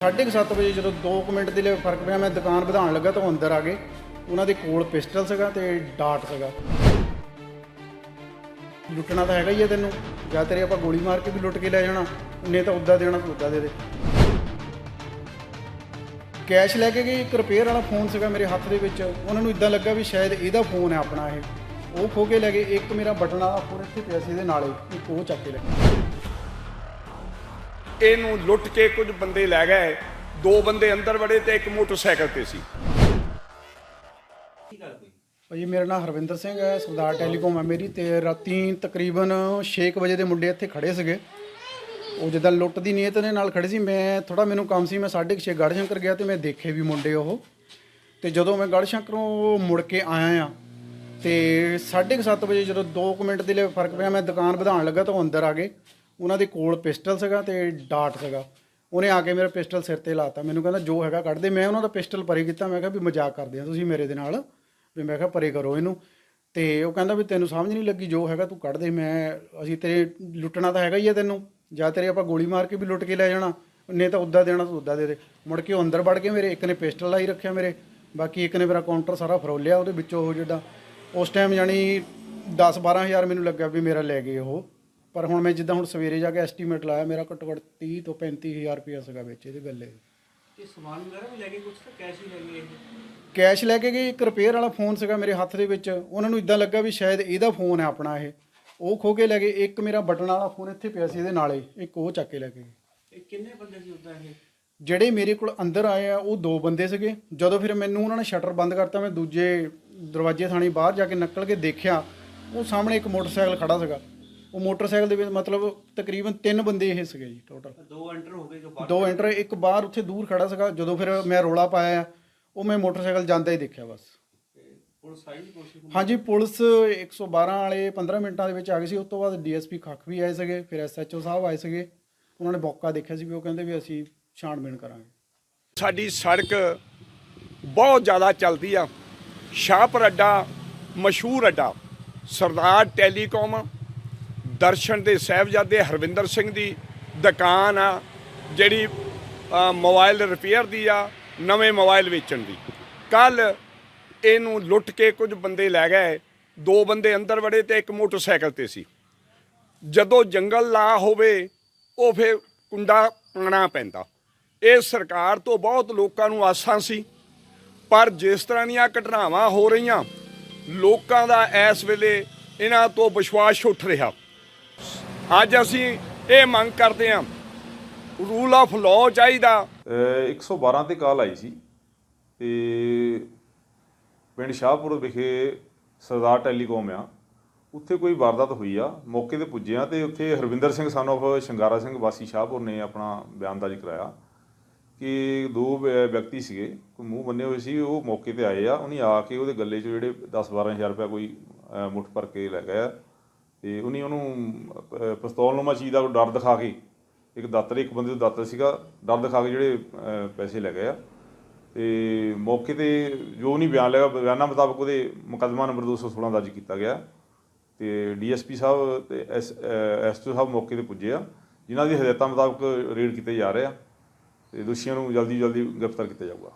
7:30 ਵਜੇ ਜਦੋਂ 2 ਮਿੰਟ ਦੇ ਲਈ ਫ਼ਰਕ ਪਿਆ, ਮੈਂ ਦੁਕਾਨ ਵਧਾਉਣ ਲੱਗਾ ਤਾਂ ਉਹ ਅੰਦਰ ਆ ਗਏ। ਉਹਨਾਂ ਦੇ ਕੋਲ ਪਿਸਟਲ ਸੀਗਾ ਤੇ ਡਾਟ ਸੀਗਾ। ਲੁੱਟਣਾ ਤਾਂ ਹੈਗਾ ਹੀ ਹੈ ਤੈਨੂੰ। ਜਾਂ ਤੇਰੇ ਆਪਾਂ ਗੋਲੀ ਮਾਰ ਕੇ ਵੀ ਲੁੱਟ ਕੇ ਲੈ ਜਾਣਾ ਨਹੀਂ ਤਾਂ ਉੱਦਾਂ ਦੇਣਾ, ਤੂੰ ਉੱਦਾਂ ਦੇ ਦੇ। ਕੈਸ਼ ਲੈ ਕੇ ਗਈ ਇੱਕ ਰਿਪੇਅਰ ਵਾਲਾ ਫੋਨ ਸੀਗਾ ਮੇਰੇ ਹੱਥ ਦੇ ਵਿੱਚ। ਉਹਨਾਂ ਨੂੰ ਇਦਾਂ ਲੱਗਾ ਵੀ ਸ਼ਾਇਦ ਇਹਦਾ ਫੋਨ ਹੈ ਆਪਣਾ ਇਹ। ਉਹ ਖੋ ਕੇ ਲੈ ਗਏ, ਇੱਕ ਮੇਰਾ ਬਟਨ ਵਾਲਾ ਫੋਨ ਇੱਥੇ ਪਿਆ ਸੀ ਇਹਦੇ ਨਾਲੇ ਹੀ ਇੱਕ ਉਹ ਚੱਕ ਕੇ ਲੈ ਗਏ। ਇਹਨੂੰ ਲੁੱਟ ਕੇ ਕੁਝ ਬੰਦੇ ਲੈ ਗਏ। ਦੋ ਬੰਦੇ ਅੰਦਰ ਵੜੇ ਤੇ ਇੱਕ ਮੋਟਰਸਾਈਕਲ ਤੇ ਸੀ। ਭਾਜੀ, ਮੇਰਾ ਨਾਮ ਹਰਵਿੰਦਰ ਸਿੰਘ ਹੈ, ਸਰਦਾਰ ਟੈਲੀਕਾਮ ਹੈ ਮੇਰੀ ਤੇ ਰਾਤੀ ਤਕਰੀਬਨ 6 ਵਜੇ ਦੇ ਮੁੰਡੇ ਇੱਥੇ ਖੜੇ ਸੀਗੇ। ਉਹ ਜਿੱਦਾਂ ਲੁੱਟ ਦੀ ਨੀਅਤ ਦੇ ਨਾਲ ਖੜੇ ਸੀ, ਮੈਂ ਥੋੜਾ ਮੈਨੂੰ ਕੰਮ ਸੀ, ਮੈਂ 6:30 ਗੜਸ਼ੰਕਰ ਗਿਆ ਤੇ ਮੈਂ ਦੇਖੇ ਵੀ ਮੁੰਡੇ ਉਹ। ਤੇ ਜਦੋਂ ਮੈਂ ਗੜਸ਼ੰਕਰੋਂ ਮੁੜ ਕੇ ਆਇਆ ਆ ਤੇ 7:30 ਵਜੇ ਜਦੋਂ 2 ਮਿੰਟ ਦੇ ਲਈ ਫ਼ਰਕ ਪਿਆ, ਮੈਂ ਦੁਕਾਨ ਵਧਾਉਣ ਲੱਗਾ ਤਾਂ ਉਹ ਅੰਦਰ ਆ ਗਏ। ਉਹਨਾਂ ਦੇ ਕੋਲ ਪਿਸਟਲ ਸੀਗਾ ਤੇ ਡਾਟ ਸੀਗਾ। ਉਹਨੇ ਆ ਕੇ ਮੇਰਾ ਪਿਸਟਲ ਸਿਰ ਤੇ ਲਾਤਾ। ਮੈਨੂੰ ਕਹਿੰਦਾ, ਜੋ ਹੈਗਾ ਕੱਢ ਦੇ। ਮੈਂ ਉਹਨਾਂ ਦਾ ਪਿਸਟਲ ਪਰੇ ਕੀਤਾ। ਮੈਂ ਕਿਹਾ ਵੀ ਮਜ਼ਾਕ ਕਰਦੇ ਆ ਤੁਸੀਂ ਮੇਰੇ ਦੇ ਨਾਲ। ਵੀ ਮੈਂ ਕਿਹਾ, ਪਰੇ ਕਰੋ ਇਹਨੂੰ। ਤੇ ਉਹ ਕਹਿੰਦਾ ਵੀ, ਤੈਨੂੰ ਸਮਝ ਨਹੀਂ ਲੱਗੀ, ਜੋ ਹੈਗਾ ਤੂੰ ਕੱਢ ਦੇ। ਮੈਂ, ਅਸੀਂ ਤੇਰੇ, ਲੁੱਟਣਾ ਤਾਂ ਹੈਗਾ ਹੀ ਹੈ ਤੈਨੂੰ। ਜਾਂ ਤੇਰੇ ਆਪਾਂ ਗੋਲੀ ਮਾਰ ਕੇ ਵੀ ਲੁੱਟ ਕੇ ਲੈ ਜਾਣਾ। ਨਹੀਂ ਤਾਂ ਉੱਦਾਂ ਦੇਣਾ ਤੂੰ ਉੱਦਾਂ ਦੇ ਦੇ। ਮੁੜ ਕੇ ਉਹ ਅੰਦਰ ਵੜ ਕੇ ਮੇਰੇ, ਇੱਕ ਨੇ ਪਿਸਟਲ ਲਾਈ ਰੱਖਿਆ ਮੇਰੇ। ਬਾਕੀ ਇੱਕ ਨੇ ਮੇਰਾ ਕਾਊਂਟਰ ਸਾਰਾ ਫਰੋਲਿਆ ਉਹਦੇ ਵਿੱਚੋਂ ਉਹ ਜਿਹੜਾ ਉਸ ਟਾਈਮ ਜਾਨੀ 10 12000 ਮੈਨੂੰ ਲੱਗਾ ਵੀ ਮੇਰਾ ਲੈ ਗਏ ਉਹ। ਪਰ ਹੁਣ ਮੈਂ ਜਿੱਦਾਂ ਹੁਣ ਸਵੇਰੇ ਜਾ ਕੇ ਐਸਟੀਮੇਟ ਲਾਇਆ ਮੇਰਾ ਘੱਟੋ ਘੱਟ 30 ਤੋਂ 35000 ਰੁਪਇਆ ਸੀਗਾ ਵਿੱਚ ਇਹਦੇ ਗੱਲੇ। ਤੇ ਸਮਾਨ ਵਗੈਰਾ ਵੀ ਲੈ ਕੇ ਕੁਝ ਤਾਂ ਕੈਸ਼ ਹੀ ਲੈ ਗਏ ਕੈਸ਼ ਲੈ ਕੇ ਗਏ ਇੱਕ ਰਿਪੇਅਰ ਵਾਲਾ ਫੋਨ ਸੀਗਾ ਮੇਰੇ ਹੱਥ ਦੇ ਵਿੱਚ। ਉਹਨਾਂ ਨੂੰ ਇਦਾਂ ਲੱਗਾ ਵੀ ਸ਼ਾਇਦ ਇਹਦਾ ਫੋਨ ਹੈ ਆਪਣਾ ਇਹ। ਉਹ ਖੋ ਕੇ ਲੈ ਗਏ ਇੱਕ ਮੇਰਾ ਬਟਨ ਵਾਲਾ ਫੋਨ ਇੱਥੇ ਪਿਆ ਸੀ ਇਹਦੇ ਨਾਲ ਇੱਕ ਉਹ ਚੱਕ ਕੇ ਲੈ ਕੇ ਗਏ। ਇਹ ਕਿੰਨੇ ਬੰਦੇ ਸੀ ਉਦਾਂ ਇਹ? ਜਿਹੜੇ ਮੇਰੇ ਕੋਲ ਅੰਦਰ ਆਏ ਆ ਉਹ ਦੋ ਬੰਦੇ ਸੀਗੇ। ਜਦੋਂ ਫਿਰ ਮੈਨੂੰ ਉਹਨਾਂ ਨੇ ਸ਼ਟਰ ਬੰਦ ਕਰਤਾ ਮੈਂ ਦੂਜੇ ਦਰਵਾਜ਼ੇ ਥਾਣੀ ਬਾਹਰ ਜਾ ਕੇ ਨਿਕਲ ਕੇ ਦੇਖਿਆ ਉਹ ਸਾਹਮਣੇ ਇੱਕ ਮੋਟਰਸਾਈਕਲ ਖੜਾ ਸੀਗਾ। ਉਹ ਮੋਟਰਸਾਈਕਲ ਦੇ ਵਿੱਚ ਮਤਲਬ ਤਕਰੀਬਨ ਤਿੰਨ ਬੰਦੇ ਇਹ ਸੀਗੇ ਜੀ ਟੋਟਲ ਦੋ ਐਂਟਰ ਹੋ ਗਏ ਜੋ ਬਾਹਰ ਦੋ ਐਂਟਰ ਇੱਕ ਬਾਹਰ ਉੱਥੇ ਦੂਰ ਖੜਾ ਸੀਗਾ ਜਦੋਂ ਫਿਰ ਮੈਂ ਰੋਲਾ ਪਾਇਆ ਉਹ ਮੈਂ ਮੋਟਰਸਾਈਕਲ ਜਾਂਦਾ ਹੀ ਦੇਖਿਆ ਬਸ। ਪੁਲਿਸ ਆਈ ਦੀ ਕੋਸ਼ਿਸ਼ ਹਾਂਜੀ ਪੁਲਿਸ 112 ਵਾਲੇ 15 ਮਿੰਟਾਂ ਦੇ ਵਿੱਚ ਆ ਗਈ ਸੀ ਉਸ ਤੋਂ ਬਾਅਦ ਡੀਐਸਪੀ ਖੱਖ ਵੀ ਆਏ ਸੀਗੇ ਫਿਰ ਐਸਐਚਓ ਸਾਹਿਬ ਆਏ ਸੀਗੇ। ਉਹਨਾਂ ਨੇ ਮੌਕਾ ਦੇਖਿਆ ਸੀ ਵੀ ਉਹ ਕਹਿੰਦੇ ਵੀ ਅਸੀਂ ਛਾਣਬੀਣ ਕਰਾਂਗੇ। ਸਾਡੀ ਸੜਕ ਬਹੁਤ ਜ਼ਿਆਦਾ ਚੱਲਦੀ ਆ। ਸ਼ਾਹਪੁਰ ਅੱਡਾ ਮਸ਼ਹੂਰ ਅੱਡਾ ਸਰਦਾਰ ਟੈਲੀਕਾਮ ਦਰਸ਼ਨ ਦੇ ਸਾਹਿਬਜ਼ਾਦੇ ਹਰਵਿੰਦਰ ਸਿੰਘ ਦੀ ਦੁਕਾਨ ਆ ਜਿਹੜੀ ਅ, ਮੋਬਾਈਲ ਰਿਪੇਅਰ ਦੀ ਆ ਨਵੇਂ ਮੋਬਾਈਲ ਵੇਚਣ ਦੀ। ਕੱਲ ਇਹਨੂੰ ਲੁੱਟ ਕੇ ਕੁਝ ਬੰਦੇ ਲੈ ਗਏ। ਦੋ ਬੰਦੇ ਅੰਦਰ ਵੜੇ ਤੇ ਇੱਕ ਮੋਟਰਸਾਈਕਲ ਤੇ ਸੀ। ਜਦੋਂ ਜੰਗਲ ਲਾ ਹੋਵੇ ਉਹ ਫਿਰ ਕੁੰਡਾ ਪਾਣਾ ਪੈਂਦਾ। ਇਹ ਸਰਕਾਰ ਤੋਂ ਬਹੁਤ ਲੋਕਾਂ ਨੂੰ ਆਸਾਂ ਸੀ। ਪਰ ਜਿਸ ਤਰ੍ਹਾਂ ਦੀਆਂ ਘਟਨਾਵਾਂ ਹੋ ਰਹੀਆਂ ਲੋਕਾਂ ਦਾ ਇਸ ਵੇਲੇ ਇਹਨਾਂ ਤੋਂ ਵਿਸ਼ਵਾਸ ਉੱਠ ਰਿਹਾ। ਅੱਜ ਅਸੀਂ ਇਹ ਮੰਗ ਕਰਦੇ ਹਾਂ ਰੂਲ ਆਫ ਲਾਅ ਚਾਹੀਦਾ। ਅਹ 112 ਤੇ ਕਾਲ ਆਈ ਸੀ ਤੇ ਪਿੰਡ ਸ਼ਾਹਪੁਰ ਵਿਖੇ ਸਰਦਾਰ ਟੈਲੀਕਾਮ ਆ। ਉੱਥੇ ਕੋਈ ਵਾਰਦਾਤ ਹੋਈ ਆ, ਮੌਕੇ ਤੇ ਪੁੱਜੇ ਆ ਤੇ ਉੱਥੇ ਹਰਵਿੰਦਰ ਸਿੰਘ ਸਨ of ਸ਼ਿੰਗਾਰਾ ਸਿੰਘ ਵਾਸੀ ਸ਼ਾਹਪੁਰ ਨੇ ਆਪਣਾ ਬਿਆਨ ਦਰਜ ਕਰਾਇਆ ਕਿ ਦੋ ਵਿਅਕਤੀ ਸੀਗੇ, ਕੋਈ ਮੂੰਹ ਬੰਨੇ ਹੋਏ ਸੀ, ਉਹ ਮੌਕੇ ਤੇ ਆਏ ਆ, ਉਹਨੇ ਆ ਕੇ ਉਹਦੇ ਗੱਲੇ 'ਚ ਜਿਹੜੇ 10-12000 ਰੁਪਏ ਕੋਈ ਮੁੱਠ ਭਰ ਕੇ ਲੈ ਗਿਆ ਤੇ ਉਹਨੇ ਉਹਨੂੰ ਅਹ, ਪਿਸਤੌਲ ਨੂੰਮਾ ਚੀਜ਼ ਦਾ ਡਰ ਦਿਖਾ ਕੇ ਇੱਕ ਦਾਤਰ ਇੱਕ ਬੰਦੇ ਤੋਂ ਦਾਤਰ ਸੀਗਾ ਡਰ ਦਿਖਾ ਕੇ ਜਿਹੜੇ ਪੈਸੇ ਲੈ ਗਏ ਆ। ਤੇ ਮੌਕੇ ਤੇ ਜੋ ਨਹੀਂ ਬਿਆਨ ਲਿਆ ਬਿਆਨਾਂ ਮੁਤਾਬਕ ਉਹਦੇ ਮੁਕੱਦਮਾ ਨੰਬਰ 216 ਦਰਜ ਕੀਤਾ ਗਿਆ। ਤੇ ਡੀਐਸਪੀ ਸਾਹਿਬ ਤੇ ਐਸ ਐਸਟੋ ਸਾਹਿਬ ਮੌਕੇ ਤੇ ਪੁੱਜੇ ਆ ਜਿਨ੍ਹਾਂ ਦੀ ਹਦਾਇਤਾਂ ਮੁਤਾਬਕ ਰੇਡ ਕੀਤੇ ਜਾ ਰਹੇ ਆ। ਤੇ ਦੋਸ਼ੀਆਂ ਨੂੰ ਜਲਦੀ ਜਲਦੀ ਗ੍ਰਿਫਤਾਰ ਕੀਤਾ ਜਾਊਗਾ।